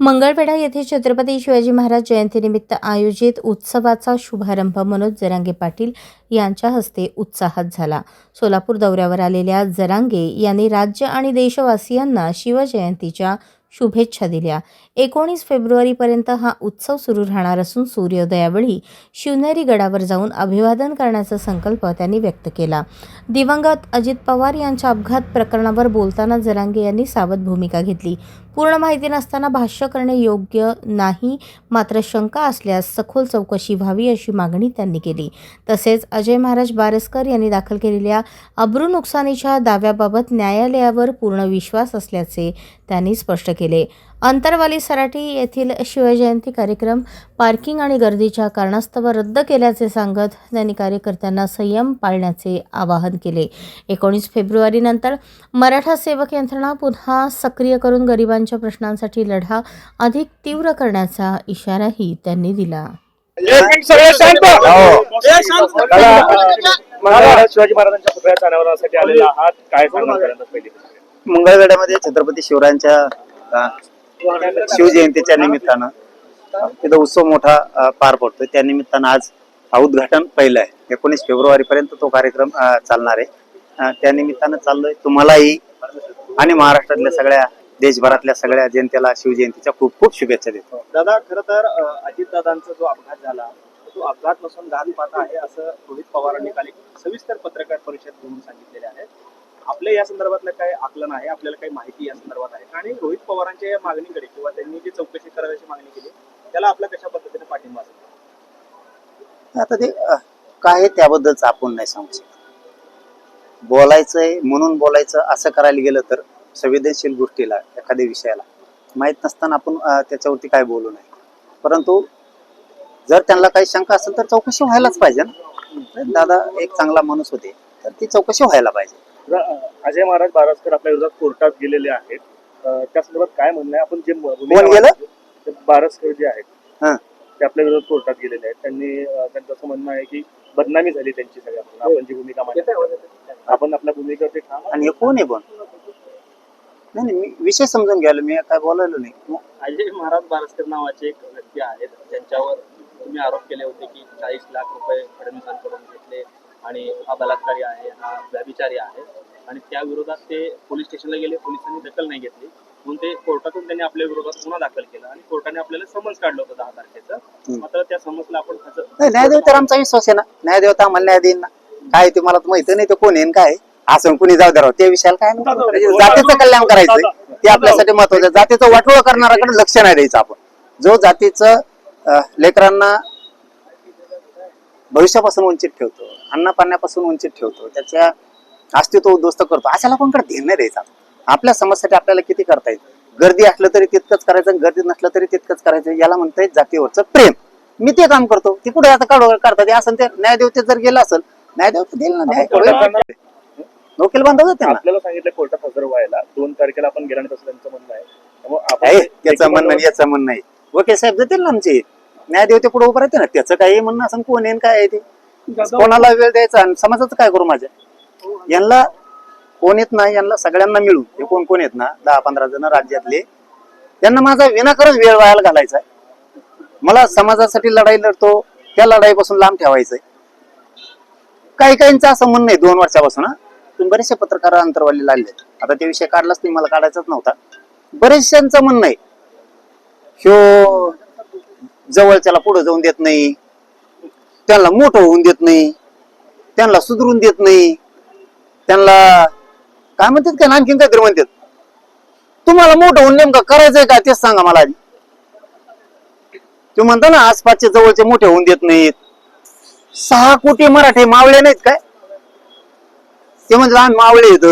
मंगळवेढा येथे छत्रपती शिवाजी महाराज जयंतीनिमित्त आयोजित उत्सवाचा शुभारंभ मनोज जरांगे पाटील यांच्या हस्ते उत्साहात झाला. सोलापूर दौऱ्यावर आलेल्या जरांगे यांनी राज्य आणि देशवासियांना शिवजयंतीच्या शुभेच्छा दिल्या. एकोणीस फेब्रुवारीपर्यंत हा उत्सव सुरू राहणार असून सूर्योदयावेळी शिवनेरी गडावर जाऊन अभिवादन करण्याचा संकल्प त्यांनी व्यक्त केला. दिवंगत अजित पवार यांच्या अपघात प्रकरणावर बोलताना जरांगे यांनी सावध भूमिका घेतली. पूर्ण माहिती नसताना भाष्य करणे योग्य नाही मात्र शंका असल्यास सखोल चौकशी व्हावी अशी मागणी त्यांनी केली. तसेच अजय महाराज बारसकर यांनी दाखल केलेल्या अब्रू नुकसानीच्या दाव्याबाबत न्यायालयावर पूर्ण विश्वास असल्याचे त्यांनी स्पष्ट केले. अंतरवाली सराटी येथील शिवजयंती कार्यक्रम पार्किंग आणि गर्दीच्या कारणास्तव रद्द केल्याचे सांगत त्यांनी कार्यकर्त्यांना संयम पाळण्याचे आवाहन केले. एकोणीस फेब्रुवारीनंतर मराठा सेवक यंत्रणा पुन्हा सक्रिय करून गरिबांच्या प्रश्नांसाठी लढा अधिक तीव्र करण्याचा इशाराही त्यांनी दिला. हो. शिवाजी महाराजांच्या पुतळ्याच्या अनावरणासाठी आलेला आहात. काय सांगणार पहिल्यांदा पहिली मंगळवेढ्यामध्ये छत्रपती शिवरायांच्या शिवजयंतीच्या निमित्तानं. तिथं उत्सव मोठा पार पडतोय. त्या निमित्तानं आज हा उद्घाटन पहिलं आहे. एकोणीस फेब्रुवारी पर्यंत तो कार्यक्रम चालणार आहे. त्या निमित्तानं चाललोय. तुम्हालाही आणि महाराष्ट्रातल्या सगळ्या देशभरातल्या सगळ्या जनतेला शिवजयंतीच्या खूप खूप शुभेच्छा देतो. दादा खरं तर अजित दादांचा जो अपघात झाला तो अपघात नसून घातपात आहे असं रोहित पवारांनी काल सविस्तर पत्रकार परिषद घेऊन सांगितलेले आहे. आपल्या या संदर्भातलं काय आकलन आहे? आपल्याला काही माहिती या संदर्भात आहे आणि रोहित पवारांच्या या मागणीकडे किंवा त्यांनी जी चौकशी करायची मागणी केली त्याला आपला कशा पद्धतीने पाठिंबा असेल? आता ते काय आहे त्याबद्दलच आपण नाही सांगू शकत. बोलायचंय म्हणून बोलायचं असं करायला गेलं तर संवेदनशील गोष्टीला एखाद्या विषयाला. माहीत नसताना आपण त्याच्यावरती काय बोलू नये. परंतु जर त्यांना काही शंका असेल तर चौकशी व्हायलाच पाहिजे ना. दादा एक चांगला माणूस होते तर ती चौकशी व्हायला पाहिजे. अजय महाराज बारसकर आपल्या विरोधात कोर्टात गेलेले आहेत. त्या संदर्भात काय म्हणणं आहे? आपण जे भूमिका ते बारसकर जे आहेत हा. ते आपल्या विरोधात कोर्टात गेलेले आहेत. त्यांनी त्यांचं असं म्हणणं आहे की बदनामी झाली त्यांची सगळ्या आपण जी भूमिका मांडली आपण आपल्या ठाम आहोत. आणि हे कोण आहे पण? नाही नाही मी विषय समजून घ्यायला मी काय बोलायलो नाही. अजय महाराज बारसकर नावाचे एक व्यक्ती आहेत त्यांच्यावर तुम्ही आरोप केले होते की चाळीस लाख रुपये फडणवीसांकडून घेतले. आणि हा बलात्कारी आहे हा व्यभिचारी आहे आणि त्या विरोधात ते पोलीस स्टेशनला गेले पोलिसांनी दखल नाही घेतली म्हणून ते कोर्टातून त्यांनी आपल्या विरोधात गुन्हा दाखल केला आणि कोर्टाने आपल्याला समन्स काढलं होतं दहा तारखेचं मात्र त्या समन्सला आपण तर आमचा विश्वास आहे ना न्यायदेव तर आम्हाला न्याय देईन ना काय ते मला तर माहिती नाही ते कोण आहे न काय. असं कुणी जाऊ. त्या विषयाला काय. म्हणजे जातीचं कल्याण करायचं ते आपल्यासाठी महत्वाचं आहे. जातीचं वाटोळ करणाऱ्याकडे लक्ष नाही द्यायचं आपण जो जातीचं लेकरांना भविष्यापासून वंचित ठेवतो अन्न पाण्यापासून वंचित ठेवतो त्याच्या अस्तित्व उद्ध्वस्त करतो. अशा लोकांकडे ध्येय नाही द्यायचा आपल्या समाजासाठी आपल्याला किती करता येईल? गर्दी असलं तरी तितकंच करायचं गर्दी नसलं तरी तितकंच करायचं. याला म्हणता येत जातीवरचं प्रेम. मी ते काम करतो. ते कुठे आता काढू करतात ते असं ते न्यायदेवते जर गेलं असेल न्यायदेव तर देईल ना न्याय वकील बांधव आपल्याला सांगितलं कोर्टात हजर व्हायला. दोन तारखेला आपण गेला नाही असं त्यांचं म्हणणं आहे. आहे त्याचं म्हणणं याचं म्हणणं नाही वकील साहेब जातील ना आमचे? न्यायदेवते पुढे उभं राहते ना? त्याचं काही म्हणणं असं कोण आहे न काय आहे ते? कोणाला वेळ द्यायचा आणि समाजाचं काय करू माझ्या? यांना कोण येत नाही यांना सगळ्यांना मिळून हे कोण कोण येत ना? दहा पंधरा जण राज्यातले. त्यांना माझा विनाकारण वेळ वायाला घालायचा मला समाजासाठी लढाई लढतो त्या लढाईपासून लांब ठेवायचंय काही काहींचं असं म्हणणं आहे दोन वर्षापासून. तुम्ही बरेचसे पत्रकार अंतरवाली आले आता ते विषय काढलाच नाही मला काढायचाच नव्हता. बरेचशांचं म्हणणं आहे. ह्यो जवळच्याला पुढे जाऊन देत नाही. त्यांना मोठं होऊन देत नाही. त्यांना सुधरून देत नाही. त्यांना काय म्हणतात काय आणखीन काहीतरी म्हणतात. तुम्हाला मोठं होऊन नेमकं करायचंय का तेच सांगा मला आधी. तू म्हणता ना आसपासचे जवळचे मोठे होऊन देत नाहीत. सहा कोटी मराठी मावळे नाहीत काय? ते म्हणजे आम्ही मावळे येत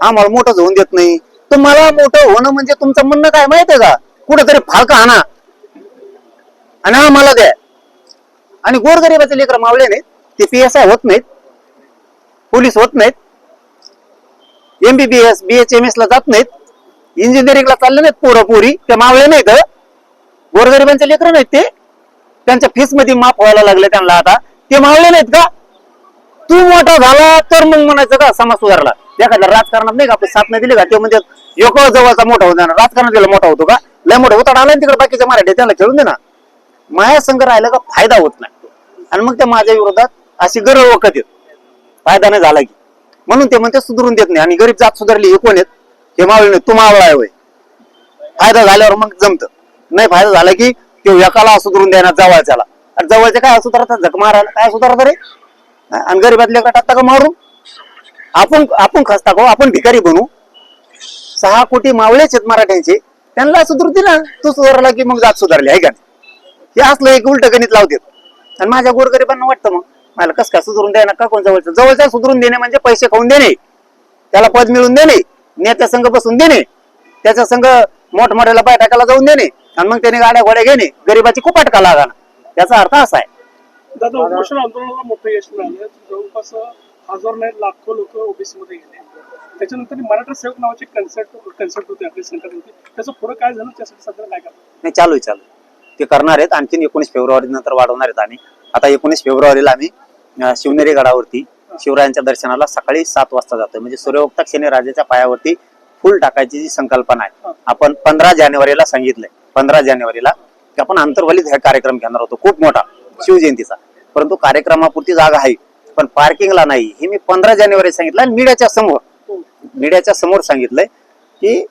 आम्हाला मोठंच होऊन देत नाही. तुम्हाला मोठं होणं म्हणजे तुमचं म्हणणं काय माहितीये का? कुठेतरी फाळका आणा आणि आम्हाला द्या. आणि गोरगरिबाचे लेकर मावले नाहीत ते पी एस आय होत नाहीत पोलीस होत नाहीत एमबीबीएस एस ला जात नाहीत इंजिनिअरिंगला चालले नाहीत पोरं पोरी ते मावळे नाहीत गोरगरिबांचे लेकर नाहीत ते. त्यांच्या फीसमध्ये माफ व्हायला लागले त्यांना आता. ते मावले नाहीत का? तू मोठा झाला तर मग म्हणायचं का समाज सुधारला? एखाद्या राजकारणात नाही का आपण साथ नाही दिली का? ते म्हणजे योग जवळचा मोठा होता राजकारणात गेला मोठा होतो का? लय मोठा होता आला तिकडे बाकीच्या मराठी त्यांना खेळून दे ना माया संघ राहिला का फायदा होत नाही. आणि मग त्या माझ्या विरोधात अशी गरज वखत येत. फायदा नाही झाला की. म्हणून ते म्हणते सुधरून देत नाही. आणि गरीब जात सुधारली हे कोण आहेत? हे मावळे नाही तू मावळा आहे होय फायदा झाल्यावर मग जमत. नाही फायदा झाला की तो एकाला सुधरून देणार जवळच्याला. आणि जवळच्या काय सुधारतात? झक मारायला काय सुधारत रे? आणि गरीबातल्या गटात का मारू आपण आपण खसता का आपण भिकारी बनू. सहा कोटी मावळेच आहेत मराठ्यांचे. त्यांना सुधरते ना. तू सुधारला की मग जात सुधारली आहे का हे असलं एक उलट गणित लावतात आणि माझ्या गोरगरिबांना वाटतं मग मला कस काय सुधरून द्यायला का कोण जवळचं? जवळच्या सुधरून देणे म्हणजे पैसे खाऊन देणे. त्याला पद मिळून देणे नेत्या संघ बसून देणे. त्याच्या संघ मोठमोठ्याला बैठकाला जाऊन देणे. आणि मग त्याने गाड्या घोड्या घेणे. गरीबाची कुपाटका लागा त्याचा अर्थ असा आहे. दादा उपोषण आंदोलनाला मोठं यश मिळालं. जवळपास हजार नाही लाखो लोक ओबीसी मध्ये गेले. त्याच्यानंतर मराठा सेवक नावाचे कन्सेप्ट कन्सेप्ट होते आपल्या सेंटर होते त्याचं पुढे काय झालं? त्यासाठी सध्या काय करतात नाही चालू आहे चालू. ते करणार आहेत. आणखीन एकोणीस फेब्रुवारी नंतर वाढवणार आहेत आम्ही आता एकोणीस फेब्रुवारीला आम्ही शिवनेरी गडावरती शिवरायांच्या दर्शनाला सकाळी सात वाजता जातोय. म्हणजे सूर्योक्ता शनी राजाच्या पायावरती फुल टाकायची जी संकल्पना आहे. आपण पंधरा जानेवारीला सांगितलंय. पंधरा जानेवारीला की आपण आंतरवलीत हा कार्यक्रम घेणार होतो. खूप मोठा. शिवजयंतीचा. परंतु कार्यक्रमापुरती जागा आहे. पण पार्किंगला नाही. हे मी पंधरा जानेवारी सांगितलं आणि मीडियाच्या समोर मीडियाच्या समोर सांगितलंय की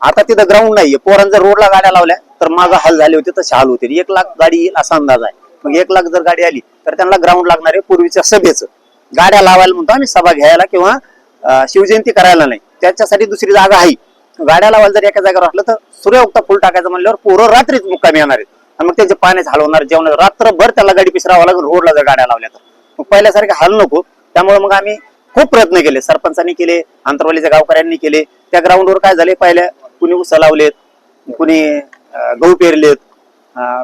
आता तिथं ग्राउंड नाहीये. पोरांचा रोडला गाड्या लावल्या. तर माझा हाल झाले होते तसे हाल होते. एक लाख गाडी येईल असा अंदाज आहे. मग एक लाख जर गाडी आली तर त्यांना ग्राउंड लागणार आहे पूर्वीच्या सभेचं. गाड्या लावायला म्हणतो आम्ही सभा घ्यायला किंवा शिवजयंती करायला नाही. त्याच्यासाठी दुसरी जागा आहे. गाड्या लावायला जर एका जागेवर असलं तर सूर्यवक्ता फुल टाकायचं म्हणल्यावर पोरं रात्रीच मुक्कामी येणार आहेत. आणि मग त्यांचे पाण्याच हलवणार जेवण रात्रभर त्याला गाडी पिसरावं लागेल रोडला जर गाड्या लावल्या तर. मग पहिल्यासारखे हाल नको. त्यामुळे मग आम्ही खूप प्रयत्न केले. सरपंचांनी केले आंतरवालीच्या गावकऱ्यांनी केले. त्या ग्राउंडवर काय झाले? पहिल्या कुणी उसा लावलेत कुणी गहू पेरलेत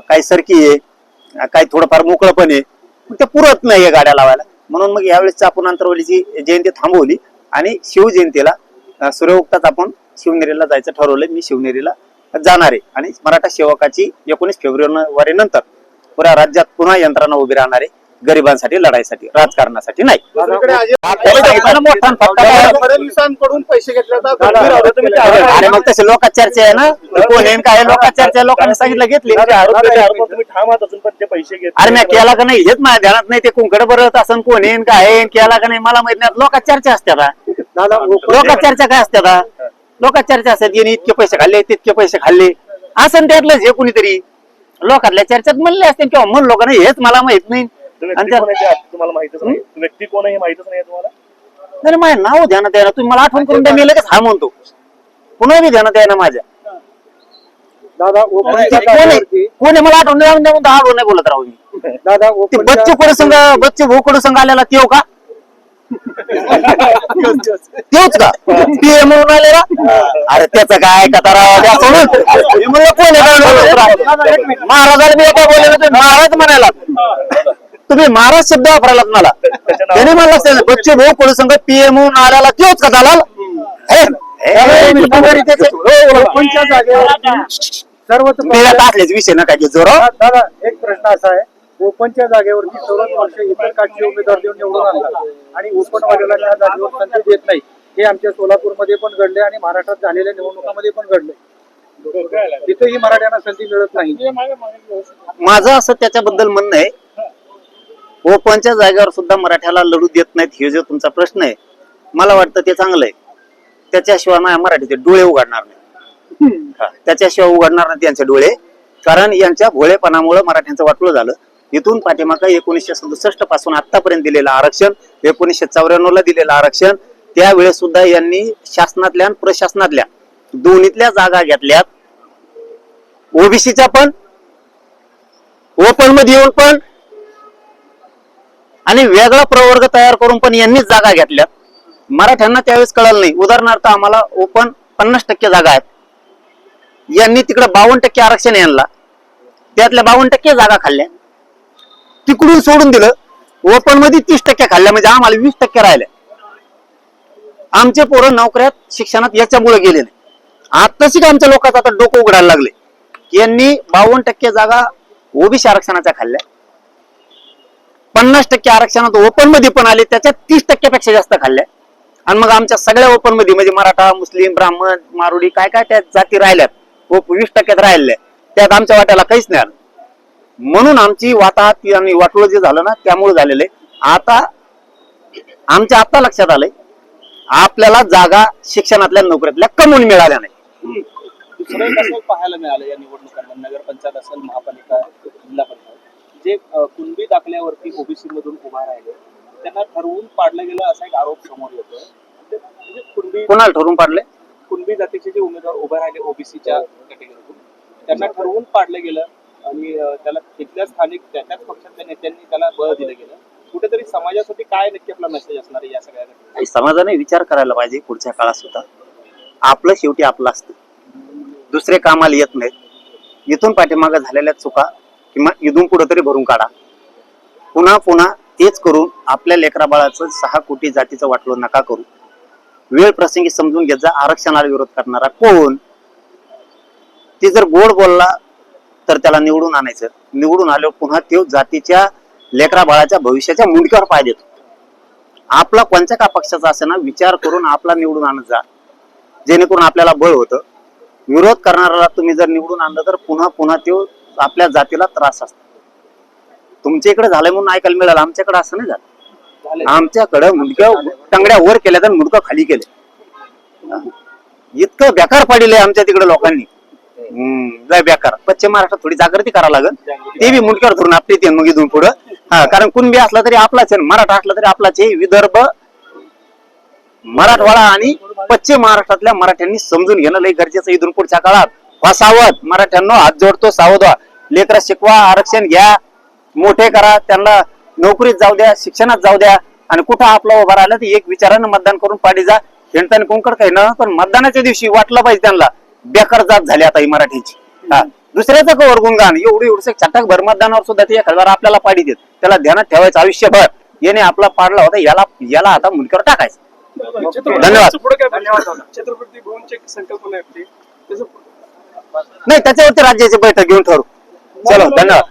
काही सरकी आहे काही थोडंफार मोकळं पण आहे. मग ते पुरत नाहीये गाड्या लावायला. म्हणून मग यावेळेस आपण अंतरवलीची जयंती थांबवली आणि शिवजयंतीला अं, आपण शिवनेरीला जायचं ठरवलंय. मी शिवनेरीला जाणार आहे. आणि मराठा सेवकाची एकोणीस फेब्रुवारी नंतर पुऱ्या राज्यात पुन्हा यंत्रणा उभी राहणार आहे. गरिबांसाठी लढाईसाठी राजकारणासाठी नाही. मोठा. फडणवीसांकडून पैसे मग तसे लोक चर्चा आहे ना? कोण आहे काय लोक चर्चा आहे. लोकांनी सांगितलं घेतली. तुम्ही ठाम आहात अजून पण ते पैसे घेत अरे मी केला का नाही? हेच माझ्या ध्यानात नाही. ते कुंकड बरत असं कोण येईन काय येईन केला का नाही? मला माहीत नाही. लोक चर्चा असते लोक चर्चा काय असते लोक चर्चा असतात यांनी इतके पैसे खाल्ले तितके पैसे खाल्ले. असं त्यातलंच हे कुणीतरी. लोकातल्या चर्चेत म्हणले असते किंवा म्हणलो का नाही हेच मला माहीत नाही. व्यक्ती त्या- कोण आहे ते तुम्हाला माहितच नाही. व्यक्ती कोण आहे हे माहितच नाही तुम्हाला? नाही माझ्या नाव ध्यानात आहे ना तुम्ही मला आठवण करून द्या मी लगेच हा म्हणतो. पुन्हा ध्यानात आहे ना माझ्या. दादा कोण आहे? कोण आहे? मला आठवण द्या म्हणतो आठवण नाही बोलत राहू मी. दादा ते बच्चू कडे संघ बच्चू भाऊ कडे संघ आलेला? तेव का? तेच का? पीएम म्हणून आलेला अरे त्याचं काय कथा द्या सोडून. म्हणलं कोण आहे? महाराजाला मी एका बोलले महाराज म्हणायला तुम्ही महाराज शब्द वापरायलात मला त्याने मला असं बच्चू भाऊ कडे संघ पीएम आलेला तेच का दलाल? हे? हे, सर्वच मेळ्यात असलेच विषय नका घेत जोर. दादा एक प्रश्न असा आहे. ओपनच्या जागेवरती चौदा वर्ष इतर काढचे उमेदवार देऊन निवडून आणतात आणि ओपन वाल्याला त्या जागेवर संधी देत नाही. हे आमच्या सोलापूरमध्ये पण घडले आणि महाराष्ट्रात झालेल्या निवडणुकामध्ये पण घडले. तिथेही मराठ्यांना संधी मिळत नाही. माझं असं त्याच्याबद्दल म्हणणं आहे ओपनच्या जागेवर सुद्धा मराठ्याला लढू देत नाहीत हे जो तुमचा प्रश्न आहे मला वाटतं ते चांगलं आहे त्याच्याशिवाय माझ्या मराठीचे डोळे उघडणार नाही त्याच्याशिवाय उघडणार नाही त्यांचे डोळे. कारण यांच्या भोळेपणामुळे मराठ्यांचं वाटलं झालं. इथून पाठीमागं एकोणीसशे सदुसष्टपासून आतापर्यंत दिलेलं आरक्षण एकोणीसशे चौऱ्याण्णव ला दिलेलं आरक्षण त्यावेळेस सुद्धा यांनी शासनातल्या आणि प्रशासनातल्या दोन्हीतल्या जागा घेतल्यात. ओबीसीच्या पण ओपनमध्ये येऊन पण आणि वेगळा प्रवर्ग तयार करून पण यांनीच जागा घेतल्या. मराठ्यांना त्यावेळेस कळलं नाही. उदाहरणार्थ आम्हाला ओपन पन्नास टक्के जागा आहेत. यांनी तिकडे बावन्न टक्के आरक्षण यांना. त्यातल्या बावन्न टक्के जागा खाल्ल्या. तिकडून सोडून दिलं. ओपनमध्ये तीस टक्के खाल्ल्या. म्हणजे आम्हाला वीस टक्के राहिल्या आमचे पोरं नोकऱ्यात शिक्षणात याच्यामुळे गेले नाही आताच आमच्या लोकांचं आता डोकं उघडायला लागले. यांनी बावन्न टक्के जागा ओबीसी आरक्षणाच्या खाल्ल्या. पन्नास टक्के आरक्षणात ओपनमध्ये पण आले त्याच्यात तीस टक्क्यापेक्षा जास्त खाल्ल्या आणि मग आमच्या सगळ्या ओपनमध्ये म्हणजे मराठा मुस्लिम ब्राह्मण मारुडी काय काय त्या जाती राहिल्यात. वीस टक्क्यात राहिल्या त्यात आमच्या वाट्याला काहीच नाही आलं. म्हणून आमची वाताहत आणि वाटोळ जे झालं ना त्यामुळे झालेलं आहे. आता आमच्या आता लक्षात आलंय आपल्याला जागा शिक्षणातल्या नोकऱ्यातल्या कमवून मिळाल्या नाही. दुसरं पाहायला मिळालं या निवडणुकांना नगरपंचायत असेल महापालिका जिल्हा परिषद. जे कुणबी दाखल्यावरती ओबीसी मधून उभा राहिले त्यांना ठरवून पाडलं गेलं असा एक आरोप समोर येतोय. ते- म्हणजे कुणबी कोणाला ठरवून पाडले? कुणबी जातीचे जे उमेदवार उभे राहिले ओबीसीच्या कॅटेगरीतून त्यांना ठरवून पाडलं गेलं आणि त्याला तिथल्या स्थानिक त्या- त्याच पक्षातल्या नेत्यांनी त्याला बळ दिलं गेलं. कुठेतरी समाजासाठी काय नक्की आपला मेसेज असणार आहे या सगळ्या समाजाने विचार करायला पाहिजे पुढच्या काळात सुद्धा. आपलं शेवटी आपलं असतं. दुसरे कामाला येत नाहीत. इथून पाठीमागं झालेल्या चुका किंवा इथून पुढे तरी भरून काढा. पुन्हा पुन्हा तेच करून आपल्या लेकरा बाळाचं सहा कोटी जातीचं वाटलं नका करू. वेळ प्रसंगी समजून घेत जा आरक्षणाला विरोध करणारा कोण? ते जर गोड बोलला तर त्याला निवडून आणायचं. निवडून आल्यावर पुन्हा तो जातीच्या लेकरा बाळाच्या भविष्याच्या मुंडक्यावर पाय देतो. आपला कोणत्या का पक्षाचा असे ना विचार करून आपला निवडून आणत जा. जेणेकरून आपल्याला बळ होतं. विरोध करणाऱ्याला तुम्ही जर निवडून आणलं तर पुन्हा पुन्हा तो आपल्या जातीला त्रास असतो. तुमच्या इकडे झालंय म्हणून ऐकायला मिळालं आमच्याकडे असं नाही झालं. आमच्याकडे मुंडक्या टंगड्या वर केल्या तर मुंडकं खाली केले. इतकं बेकार पाडिलंय आमच्या तिकडे लोकांनी. लय बेकार. पश्चिम महाराष्ट्रात थोडी जागृती करावं लागेल. ते बी मुंडक्यावर धरून आपली येते मग इथून पुढं. हा कारण कुणबी असला तरी आपलाच आहे मराठा असला तरी आपलाच आहे. विदर्भ मराठवाडा आणि पश्चिम महाराष्ट्रातल्या मराठ्यांनी समजून घेणं लय गरजेचं इथून पुढच्या काळात फासावत मराठ्यांनो हात जोडतो सावध व्हा. लेकरं शिकवा आरक्षण घ्या. मोठे करा. त्यांना नोकरीत जाऊ द्या शिक्षणात जाऊ द्या. आणि कुठं आपलं उभं राहिलं तर एक विचारानं मतदान करून पाडी जा. हेणताना कोणकड काही ना पण मतदानाच्या दिवशी वाटलं पाहिजे त्यांना. बेकार जात झाली आता ही मराठीची. हा. दुसऱ्याचं कवर गुणगान. एवढी एवढं चटक भर मतदानावर सुद्धा ते एखाद्या आपल्याला पाडी देत. त्याला ध्यानात ठेवायचं आयुष्यभर. याने आपला पाडला होता याला याला आता मुंडक्यावर टाकायचं. धन्यवाद. छत्रपती भुवनची संकल्पना नाही त्याच्यावरती राज्याची बैठक घेऊन ठरू चलो धन्यवाद.